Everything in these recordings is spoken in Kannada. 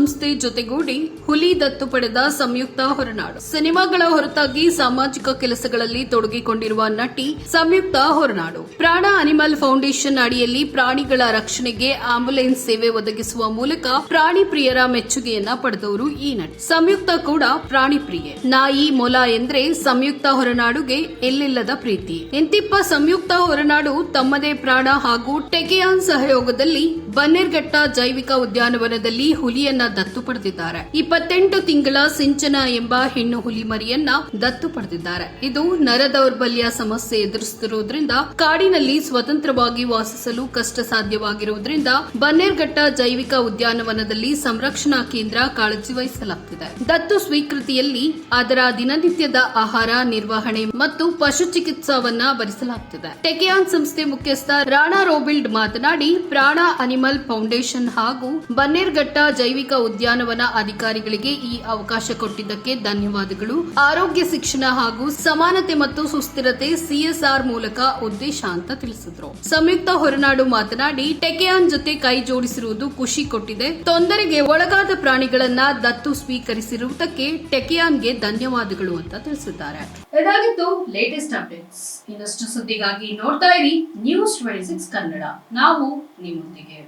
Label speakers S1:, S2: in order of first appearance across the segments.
S1: ಸಂಸ್ಥೆ ಜೊತೆಗೂಡಿ ಹುಲಿ ದತ್ತು ಪಡೆದ ಸಂಯುಕ್ತ ಹೊರನಾಡು. ಸಿನಿಮಾಗಳ ಹೊರತಾಗಿ ಸಾಮಾಜಿಕ ಕೆಲಸಗಳಲ್ಲಿ ತೊಡಗಿಕೊಂಡಿರುವ ನಟಿ ಸಂಯುಕ್ತ ಹೊರನಾಡು. ಪ್ರಾಣ ಅನಿಮಲ್ ಫೌಂಡೇಶನ್ ಅಡಿಯಲ್ಲಿ ಪ್ರಾಣಿಗಳ ರಕ್ಷಣೆಗೆ ಆಂಬುಲೆನ್ಸ್ ಸೇವೆ ಒದಗಿಸುವ ಮೂಲಕ ಪ್ರಾಣಿ ಪ್ರಿಯರ ಮೆಚ್ಚುಗೆಯನ್ನ ಪಡೆದವರು ಈ ನಟಿ. ಸಂಯುಕ್ತ ಕೂಡ ಪ್ರಾಣಿ ಪ್ರಿಯೆ. ನಾಯಿ, ಮೊಲ ಎಂದ್ರೆ ಸಂಯುಕ್ತ ಹೊರನಾಡುಗೆ ಎಲ್ಲಿಲ್ಲದ ಪ್ರೀತಿ. ಎಂತಿಪ್ಪ ಸಂಯುಕ್ತ ಹೊರನಾಡು ತಮ್ಮದೇ ಪ್ರಾಣ ಹಾಗೂ ಟೆಕಿಯಾನ್ ಸಹಯೋಗದಲ್ಲಿ ಬನ್ನೇರ್ಘಟ್ಟ ಜೈವಿಕ ಉದ್ಯಾನವನದಲ್ಲಿ ಹುಲಿಯನ್ನ ದತ್ತು ಪಡೆದಿದ್ದಾರೆ. ಇಪ್ಪತ್ತೆಂಟು ತಿಂಗಳ ಸಿಂಚನ ಎಂಬ ಹೆಣ್ಣು ಹುಲಿ ಮರಿಯನ್ನ ದತ್ತು ಪಡೆದಿದ್ದಾರೆ. ಇದು ನರ ದೌರ್ಬಲ್ಯ ಸಮಸ್ಯೆ ಎದುರಿಸುತ್ತಿರುವುದರಿಂದ, ಕಾಡಿನಲ್ಲಿ ಸ್ವತಂತ್ರವಾಗಿ ವಾಸಿಸಲು ಕಷ್ಟ ಸಾಧ್ಯವಾಗಿರುವುದರಿಂದ ಬನ್ನೇರ್ಘಟ್ಟ ಜೈವಿಕ ಉದ್ಯಾನವನದಲ್ಲಿ ಸಂರಕ್ಷಣಾ ಕೇಂದ್ರ ಕಾಳಜಿ ವಹಿಸಲಾಗುತ್ತಿದೆ ದತ್ತು ಸ್ವೀಕೃತಿಯಲ್ಲಿ ಅದರ ದಿನನಿತ್ಯದ ಆಹಾರ ನಿರ್ವಹಣೆ ಮತ್ತು ಪಶು ಚಿಕಿತ್ಸಾವನ್ನ ಭರಿಸಲಾಗುತ್ತಿದೆ ಟೆಕಿಯಾನ್ ಸಂಸ್ಥೆ ಮುಖ್ಯಸ್ಥ ರಾಣಾ ರೋಬಿಲ್ಡ್ ಮಾತನಾಡಿ, ಪ್ರಾಣ ಅನಿಮಲ್ ಫೌಂಡೇಶನ್ ಹಾಗೂ ಬನ್ನೇರ್ಘಟ್ಟ ಜೈವಿಕ ಉದ್ಯಾನವನ ಅಧಿಕಾರಿಗಳಿಗೆ ಈ ಅವಕಾಶ ಕೊಟ್ಟಿದ್ದಕ್ಕೆ ಧನ್ಯವಾದಗಳು. ಆರೋಗ್ಯ ಶಿಕ್ಷಣ ಹಾಗೂ ಸಮಾನತೆ ಮತ್ತು ಸುಸ್ಥಿರತೆ ಸಿಎಸ್ಆರ್ ಮೂಲಕ ಉದ್ದೇಶ ಅಂತ ತಿಳಿಸಿದ್ರು. ಸಂಯುಕ್ತ ಹೊರನಾಡು ಮಾತನಾಡಿ, ಟೆಕೆಯಾನ್ ಜೊತೆ ಕೈ ಜೋಡಿಸಿರುವುದು ಖುಷಿ ಕೊಟ್ಟಿದೆ. ತೊಂದರೆಗೆ ಒಳಗಾದ ಪ್ರಾಣಿಗಳನ್ನ ದತ್ತು ಸ್ವೀಕರಿಸಿರುವುದಕ್ಕೆ ಟೆಕೆಯಾನ್ಗೆ ಧನ್ಯವಾದಗಳು ಅಂತ ತಿಳಿಸಿದ್ದಾರೆ. ಇದಾಗಿತ್ತು ಲೇಟೆಸ್ಟ್ ಅಪ್ಡೇಟ್ಸ್ ಇನ್ನಷ್ಟು ಸುದ್ದಿಗಾಗಿ ನೋಡ್ತಾ ಇರಿ ನ್ಯೂಸ್ ಟ್ವೆಂಟಿ ಸಿಕ್ಸ್ ಕನ್ನಡ. ನಾವು ನಿಮ್ಮೊಂದಿಗೆ.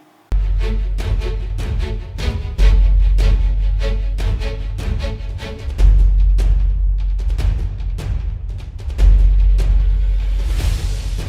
S1: thank you